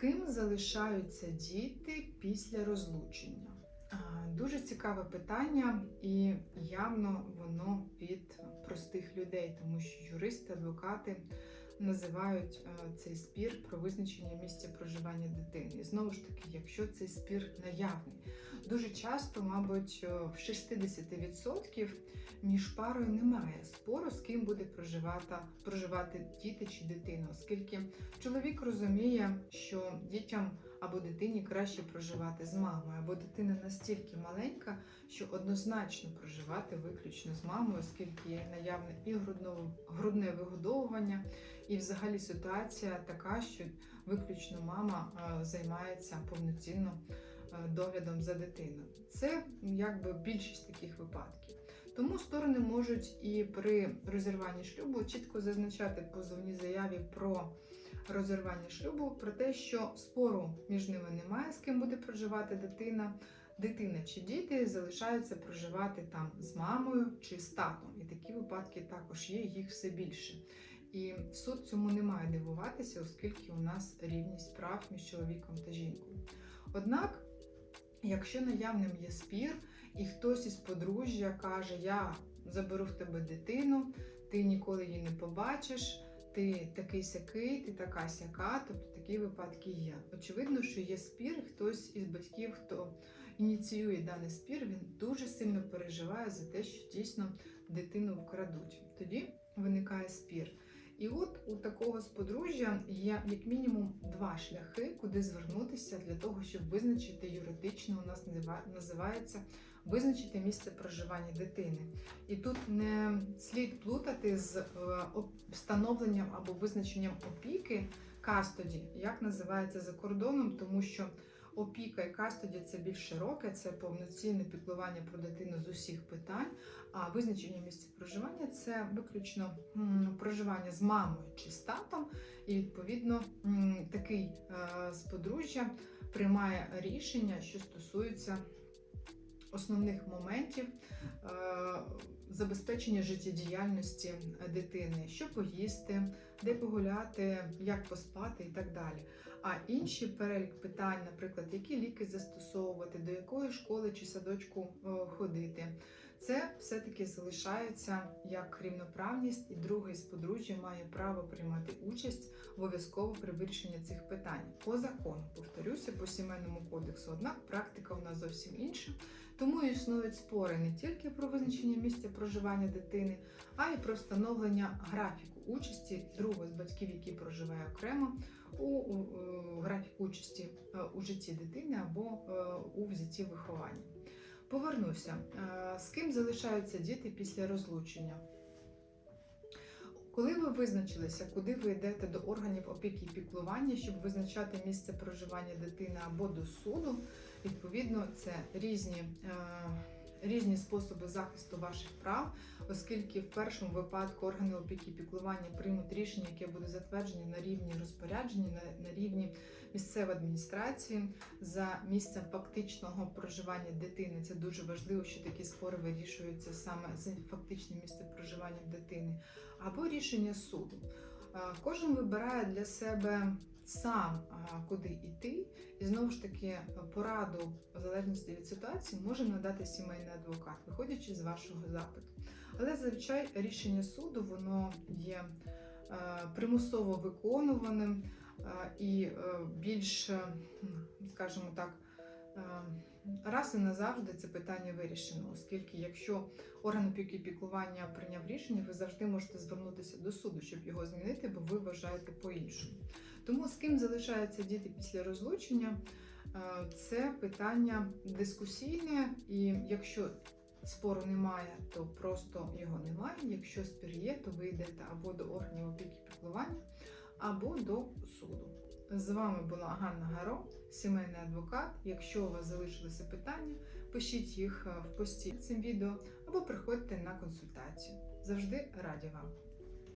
ким залишаються діти після розлучення? Дуже цікаве питання, і явно воно від простих людей, тому що юристи, адвокати називають е, цей спір про визначення місця проживання дитини. І знову ж таки, якщо цей спір наявний, дуже часто, мабуть, е, в 60% між парою немає спору, з ким буде проживати, проживати діти чи дитина, оскільки чоловік розуміє, що дітям або дитині краще проживати з мамою, або дитина настільки маленька, що однозначно проживати виключно з мамою, оскільки є наявне і грудне вигодовування, і взагалі ситуація така, що виключно мама е, займається повноцінно е, доглядом за дитиною. Це якби більшість таких випадків. Тому сторони можуть і при розірванні шлюбу чітко зазначати в позовній заяві про розірвання шлюбу, про те, що спору між ними немає, з ким буде проживати дитина. Дитина чи діти залишаються проживати там з мамою чи з татом. І такі випадки також є, їх все більше. І суд цьому не має дивуватися, оскільки у нас рівність прав між чоловіком та жінкою. Однак, якщо наявним є спір, і хтось із подружжя каже: Я заберу в тебе дитину, ти ніколи її не побачиш, ти такий сякий, ти така сяка, тобто такі випадки є. Очевидно, що є спір, хтось із батьків, хто ініціює даний спір, він дуже сильно переживає за те, що дійсно дитину вкрадуть. Тоді виникає спір. І от у такого з подружжя є як мінімум два шляхи, куди звернутися для того, щоб визначити юридично, у нас називається визначити місце проживання дитини. І тут не слід плутати з е, встановленням або визначенням опіки кастоді, як називається за кордоном, тому що опіка і кастоді це більш широке, це повноцінне піклування про дитину з усіх питань. А визначення місця проживання це виключно проживання з мамою чи з татом, і відповідно такий е, з подружжя приймає рішення, що стосується основних моментів е, забезпечення життєдіяльності дитини, що поїсти, де погуляти, як поспати і так далі. А інший перелік питань, наприклад, які ліки застосовувати, до якої школи чи садочку е, ходити, це все-таки залишається як рівноправність, і другий з подружжя має право приймати участь обов'язково при вирішенні цих питань. По закону, повторюся, по сімейному кодексу, однак практика у нас зовсім інша. Тому існують спори не тільки про визначення місця проживання дитини, а й про встановлення графіку участі другого з батьків, який проживає окремо, у, е, графіку участі е, у житті дитини або е, у взятті виховання. Повернуся. Е, З ким залишаються діти після розлучення? Коли ви визначилися, куди ви йдете до органів опіки і піклування, щоб визначати місце проживання дитини або до суду, відповідно, це різні, е, різні способи захисту ваших прав, оскільки в першому випадку органи опіки і піклування приймуть рішення, яке буде затверджене на рівні розпорядження, на, на рівні місцевої адміністрації за місцем фактичного проживання дитини. Це дуже важливо, що такі спори вирішуються саме за фактичним місцем проживання дитини, або рішення суду. Кожен вибирає для себе сам, куди йти, і знову ж таки пораду в залежності від ситуації може надати сімейний адвокат, виходячи з вашого запиту. Але зазвичай рішення суду воно є е, примусово виконуваним і е, більш, е, скажімо так, е, раз і назавжди це питання вирішено, оскільки якщо орган опіки піклування прийняв рішення, ви завжди можете звернутися до суду, щоб його змінити, бо ви вважаєте по-іншому. Тому з ким залишаються діти після розлучення, е, це питання дискусійне, і якщо спору немає, то просто його немає. Якщо спір є, то ви йдете або до органів опіки піклування, або до суду. З вами була Ганна Гаро, сімейний адвокат. Якщо у вас залишилися питання, пишіть їх е, в пості цим відео або приходьте на консультацію. Завжди раді вам.